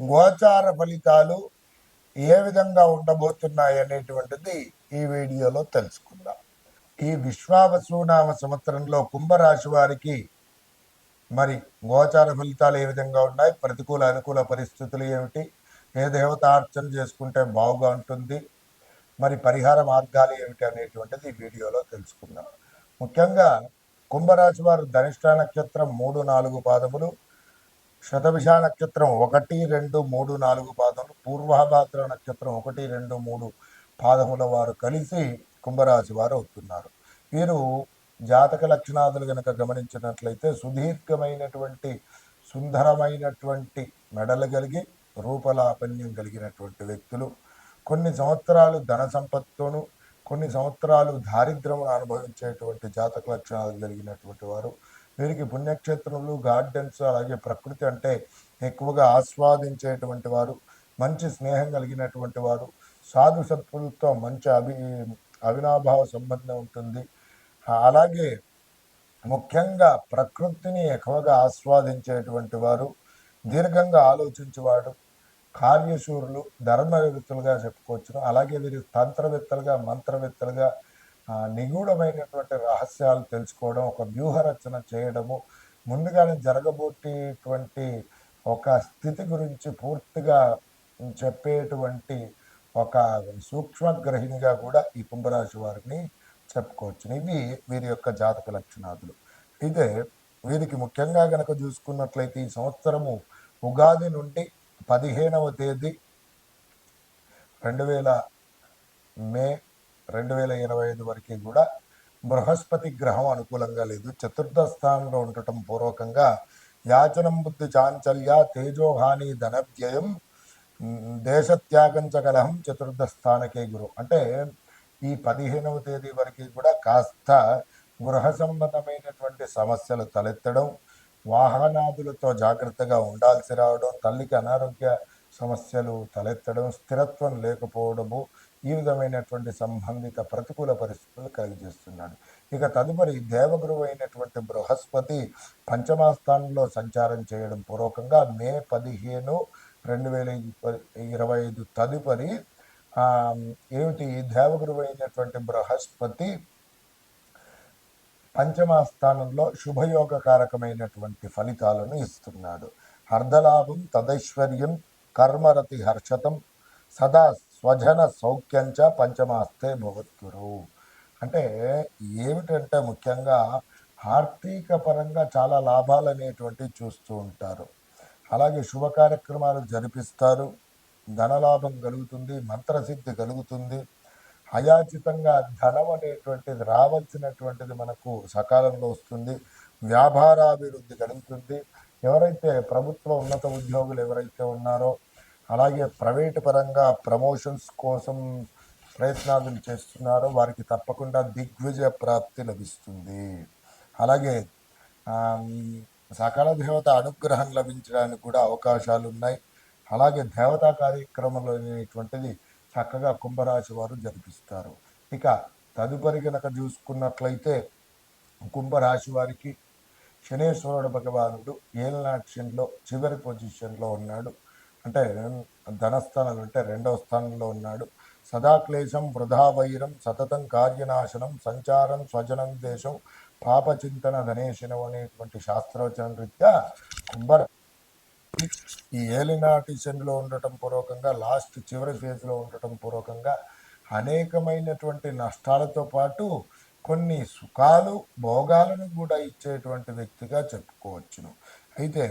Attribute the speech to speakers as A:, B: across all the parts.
A: గోచార ఫలితాలు ఏ విధంగా ఉండబోతున్నాయి అనేటువంటిది ఈ వీడియోలో తెలుసుకుందాం. ఈ విశ్వావసునామ సంవత్సరంలో కుంభరాశి వారికి మరి గోచార ఫలితాలు ఏ విధంగా ఉన్నాయి? ప్రతికూల అనుకూల పరిస్థితులు ఏమిటి? ఏ దేవత అర్చన చేసుకుంటే బాగుగా ఉంటుంది? మరి పరిహార మార్గాలు ఏమిటి అనేటువంటిది ఈ వీడియోలో తెలుసుకుందాం. ముఖ్యంగా కుంభరాశి వారు ధనిష్ట నక్షత్రం మూడు నాలుగు పాదములు శతభిష నక్షత్రం ఒకటి రెండు మూడు నాలుగు పాదములు. పూర్వభాద్ర నక్షత్రం ఒకటి రెండు మూడు పాదముల వారు కలిసి కుంభరాశి వారు అవుతున్నారు. వీరు జాతక లక్షణాదులు గనక గమనించినట్లయితే సుదీర్ఘమైనటువంటి సుందరమైనటువంటి మెడలు కలిగి రూపలాపణ్యం కలిగినటువంటి వ్యక్తులు. కొన్ని సంవత్సరాలు ధన సంపత్తును కొన్ని సంవత్సరాలు దారిద్ర్యమును అనుభవించేటువంటి జాతక లక్షణాలు కలిగినటువంటి వారు. వీరికి పుణ్యక్షేత్రములు గార్డెన్స్ అలాగే ప్రకృతి అంటే ఎక్కువగా ఆస్వాదించేటువంటి వారు మంచి స్నేహం కలిగినటువంటి వారు సాధు సత్పులతో మంచి అభి అవినాభావ సంబంధం ఉంటుంది. అలాగే ముఖ్యంగా ప్రకృతిని ఎక్కువగా ఆస్వాదించేటువంటి వారు దీర్ఘంగా ఆలోచించేవాడు కార్యశూరులు ధర్మవేత్తలుగా చెప్పుకోవచ్చును అలాగే వీరు తంత్రవేత్తలుగా మంత్రవేత్తలుగా నిగూఢమైనటువంటి రహస్యాలు తెలుసుకోవడం ఒక వ్యూహ రచన చేయడము ముందుగానే జరగబోయేటువంటి ఒక స్థితి గురించి పూర్తిగా చెప్పేటువంటి ఒక సూక్ష్మగ్రహిణిగా కూడా ఈ కుంభరాశి వారిని చెప్పుకోవచ్చు. ఇవి వీరి యొక్క జాతక లక్షణాదులు. ఇదే వీరికి ముఖ్యంగా గనక చూసుకున్నట్లయితే ఈ సంవత్సరము ఉగాది నుండి పదిహేనవ తేదీ రెండు వేల మే రెండు వేల ఇరవై ఐదు వరకు కూడా బృహస్పతి గ్రహం అనుకూలంగా లేదు. చతుర్థ స్థానంలో ఉండటం పూర్వకంగా యాచనం బుద్ధి చాంచల్య తేజోహాని ధనవ్యయం దేశత్యాగం చ చతుర్థ స్థానకే గురు. అంటే ఈ పదిహేనవ తేదీ వరకు కూడా కాస్త గృహ సంబంధమైనటువంటి సమస్యలు తలెత్తడం వాహనాదులతో జాగ్రత్తగా ఉండాల్సి రావడం తల్లికి అనారోగ్య సమస్యలు తలెత్తడం స్థిరత్వం లేకపోవడము ఈ విధమైనటువంటి సంబంధిత ప్రతికూల పరిస్థితులు కలిగజేస్తున్నాడు ఇక తదుపరి దేవగురువు అయినటువంటి బృహస్పతి పంచమాస్థానంలో సంచారం చేయడం పూర్వకంగా మే పదిహేను రెండు వేల ఇరవై ఐదు తదుపరి ఏమిటి? దేవగురువు అయినటువంటి బృహస్పతి పంచమాస్థానంలో శుభయోగకారకమైనటువంటి ఫలితాలను ఇస్తున్నాడు. అర్ధలాభం తదైశ్వర్యం కర్మరతి హర్షతం సదా స్వజన సౌఖ్యంచ పంచమాస్తే భవత్తురు అంటే ఏమిటంటే ముఖ్యంగా ఆర్థిక పరంగా చాలా లాభాలు అనేటువంటివి చూస్తూ ఉంటారు. అలాగే శుభ కార్యక్రమాలు జరిపిస్తారు. ధనలాభం కలుగుతుంది మంత్రసిద్ధి కలుగుతుంది. అయాచితంగా ధనం అనేటువంటిది రావాల్సినటువంటిది మనకు సకాలంలో వస్తుంది. వ్యాపారాభివృద్ధి కలుగుతుంది. ఎవరైతే ప్రభుత్వ ఉన్నత ఉద్యోగులు ఎవరైతే ఉన్నారో అలాగే ప్రైవేటు పరంగా ప్రమోషన్స్ కోసం ప్రయత్నాలు చేస్తున్నారో. వారికి తప్పకుండా దిగ్విజయ ప్రాప్తి లభిస్తుంది. అలాగే సకల దేవత అనుగ్రహం లభించడానికి కూడా అవకాశాలు ఉన్నాయి. అలాగే దేవతా కార్యక్రమంలో అనేటువంటిది చక్కగా కుంభరాశి వారు జరిపిస్తారు. ఇక తదుపరి కనుక చూసుకున్నట్లయితే కుంభరాశి వారికి శనేశ్వరుడు భగవానుడు ఏలనాక్షన్లో చివరి పొజిషన్లో ఉన్నాడు. అంటే ధనస్థానం అంటే రెండవ స్థానంలో ఉన్నాడు. సదాక్లేశం వృధా వైరం సతతం కార్యనాశనం సంచారం స్వజనం దేశం పాపచింతన ధనేశనం అనేటువంటి శాస్త్రవచన రీత్యా కుంభర ఈ ఏలినాటి శనిలో ఉండటం పూర్వకంగా లాస్ట్ చివరి ఫేజ్లో ఉండటం పూర్వకంగా అనేకమైనటువంటి నష్టాలతో పాటు కొన్ని సుఖాలు భోగాలను కూడా ఇచ్చేటువంటి వ్యక్తిగా చెప్పుకోవచ్చును. అయితే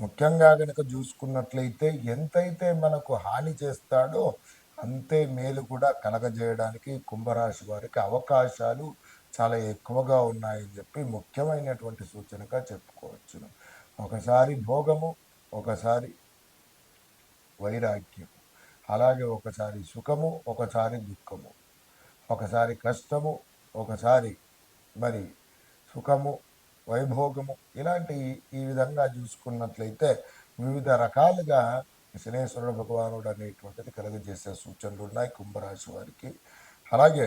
A: ముఖ్యంగా కనుక చూసుకున్నట్లయితే ఎంతైతే మనకు హాని చేస్తాడో అంతే మేలు కూడా కలగజేయడానికి కుంభరాశి వారికి అవకాశాలు చాలా ఎక్కువగా ఉన్నాయని చెప్పి ముఖ్యమైనటువంటి సూచనగా చెప్పుకోవచ్చును. ఒకసారి భోగము ఒకసారి వైరాగ్యము అలాగే ఒకసారి సుఖము ఒకసారి దుఃఖము ఒకసారి కష్టము ఒకసారి మరి సుఖము వైభోగము. ఇలాంటి ఈ విధంగా చూసుకున్నట్లయితే వివిధ రకాలుగా శనేశ్వరుడు భగవానుడు అనేటువంటిది కలుగజేసే సూచనలు ఉన్నాయి కుంభరాశి వారికి. అలాగే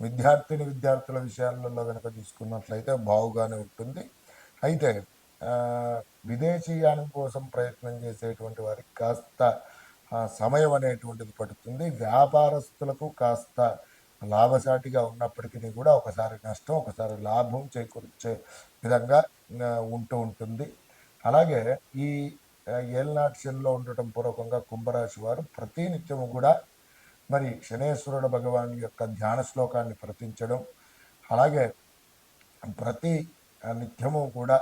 A: విద్యార్థిని విద్యార్థుల విషయాలలో కనుక చూసుకున్నట్లయితే బావుగానే ఉంటుంది. అయితే విదేశీయానం కోసం ప్రయత్నం చేసేటువంటి వారికి కాస్త సమయం అనేటువంటిది పడుతుంది. వ్యాపారస్తులకు కాస్త లాభసాటిగా ఉన్నప్పటికీ కూడా ఒకసారి నష్టం ఒకసారి లాభం చేకూర్చే విధంగా ఉంటూ ఉంటుంది. అలాగే ఈ ఏల్నాట్స్యంలో ఉండటం పూర్వకంగా కుంభరాశి వారు ప్రతినిత్యము కూడా మరి శనేశ్వరుడు భగవాన్ యొక్క ధ్యాన శ్లోకాన్ని ప్రతించడం అలాగే ప్రతి నిత్యము కూడా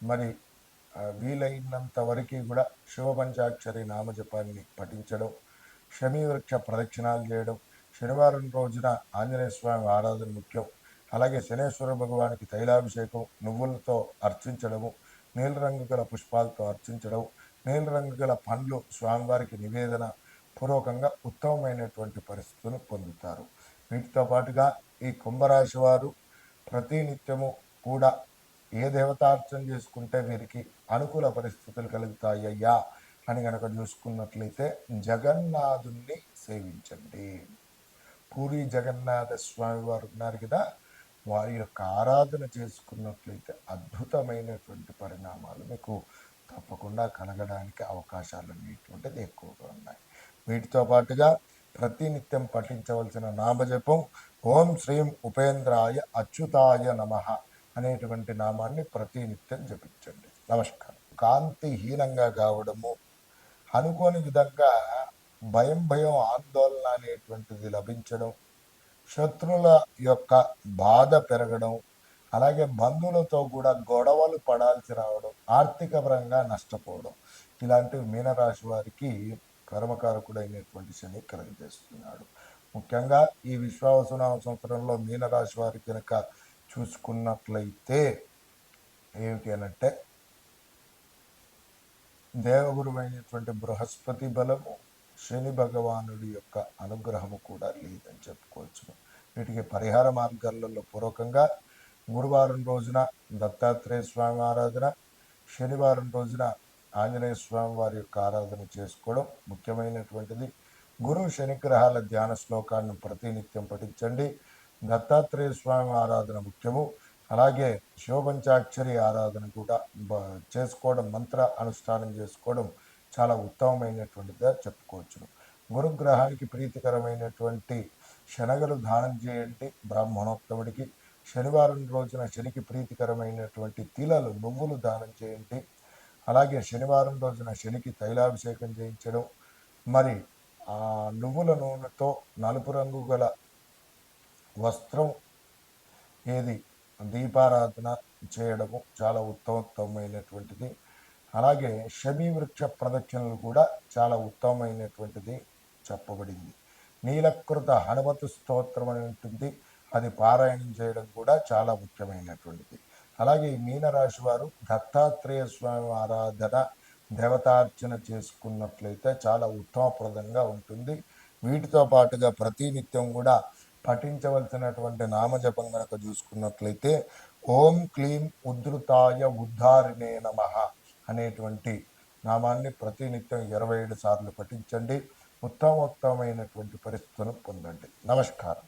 A: మరి వీలైనంత వరకు కూడా శివపంచాక్షరి నామజపాన్ని పఠించడం క్షమీవృక్ష ప్రదక్షిణాలు చేయడం శనివారం రోజున ఆంజనేయ స్వామి ఆరాధన ముఖ్యం. అలాగే శనేశ్వర భగవానికి తైలాభిషేకం నువ్వులతో అర్చించడము నీలరంగు గల పుష్పాలతో అర్చించడం నీలరంగు గల పండ్లు స్వామివారికి నివేదన పూర్వకంగా ఉత్తమమైనటువంటి పరిస్థితులను పొందుతారు. వీటితో పాటుగా ఈ కుంభరాశి వారు ప్రతినిత్యము కూడా ఏ దేవతార్చన చేసుకుంటే వీరికి అనుకూల పరిస్థితులు కలుగుతాయ్యా అని కనుక చూసుకున్నట్లయితే జగన్నాథుణ్ణి సేవించండి. పూరి జగన్నాథ స్వామి వారు ఉన్నారు కదా వారి యొక్క ఆరాధన చేసుకున్నట్లయితే అద్భుతమైనటువంటి పరిణామాలు మీకు తప్పకుండా కలగడానికి అవకాశాలు అనేటువంటిది ఎక్కువగా ఉన్నాయి. వీటితో పాటుగా ప్రతినిత్యం పఠించవలసిన నామజపం ఓం శ్రీం ఉపేంద్రాయ అచ్యుతాయ నమ అనేటువంటి నామాన్ని ప్రతినిత్యం జపించండి. నమస్కారం. కాంతిహీనంగా కావడము అనుకోని విధంగా భయం భయం ఆందోళన అనేటువంటిది లభించడం శత్రుల యొక్క బాధ పెరగడం అలాగే బంధువులతో కూడా గొడవలు పడాల్సి రావడం ఆర్థిక పరంగా నష్టపోవడం. ఇలాంటివి మీనరాశి వారికి కర్మకారకుడైనటువంటి శని కలుగజేస్తున్నాడు. ముఖ్యంగా ఈ విశ్వావసునామ సంవత్సరంలో మీనరాశి వారి కనుక చూసుకున్నట్లయితే ఏమిటి అనంటే దేవగురువైనటువంటి బృహస్పతి బలము శని భగవానుడి యొక్క అనుగ్రహము కూడా లేదని చెప్పుకోవచ్చు వీటికి పరిహార మార్గాలలో పూర్వకంగా గురువారం రోజున దత్తాత్రేయ స్వామి ఆరాధన శనివారం రోజున ఆంజనేయ స్వామి వారి యొక్క ఆరాధన చేసుకోవడం ముఖ్యమైనటువంటిది. గురు శనిగ్రహాల ధ్యాన శ్లోకాన్ని ప్రతినిత్యం పఠించండి. దత్తాత్రేయ స్వామి ఆరాధన ముఖ్యము. అలాగే శివపంచాక్షరి ఆరాధన కూడా చేసుకోవడం మంత్ర అనుష్ఠానం చేసుకోవడం చాలా ఉత్తమమైనటువంటిదిగా చెప్పుకోవచ్చును. గురుగ్రహానికి ప్రీతికరమైనటువంటి శనగలు దానం చేయండి బ్రాహ్మణోత్తముడికి శనివారం రోజున శనికి ప్రీతికరమైనటువంటి తిలలు నువ్వులు దానం చేయండి అలాగే శనివారం రోజున శనికి తైలాభిషేకం చేయించడం మరి ఆ నువ్వుల నూనెతో నలుపు రంగు గల వస్త్రం ఏది? దీపారాధన చేయడము చాలా ఉత్తమోత్తమైనటువంటిది అలాగే శమీ వృక్ష ప్రదక్షిణలు కూడా చాలా ఉత్తమమైనటువంటిది చెప్పబడింది. నీలకృత హనుమతు స్తోత్రం అని ఉంటుంది. అది పారాయణం చేయడం కూడా చాలా ముఖ్యమైనటువంటిది. అలాగే ఈ మీనరాశి వారు దత్తాత్రేయ స్వామి ఆరాధన దేవతార్చన చేసుకున్నట్లయితే చాలా ఉత్తమప్రదంగా ఉంటుంది. వీటితో పాటుగా ప్రతినిత్యం కూడా పఠించవలసినటువంటి నామజపం కనుక చూసుకున్నట్లయితే ఓం క్లీం ఉద్ధృతాయ ఉద్ధారిణే నమ. అనేటువంటి నామాన్ని ప్రతినిత్యం ఇరవై ఏడు సార్లు పఠించండి. ఉత్తమోత్తమైనటువంటి పరిస్థితులను పొందండి. నమస్కారం.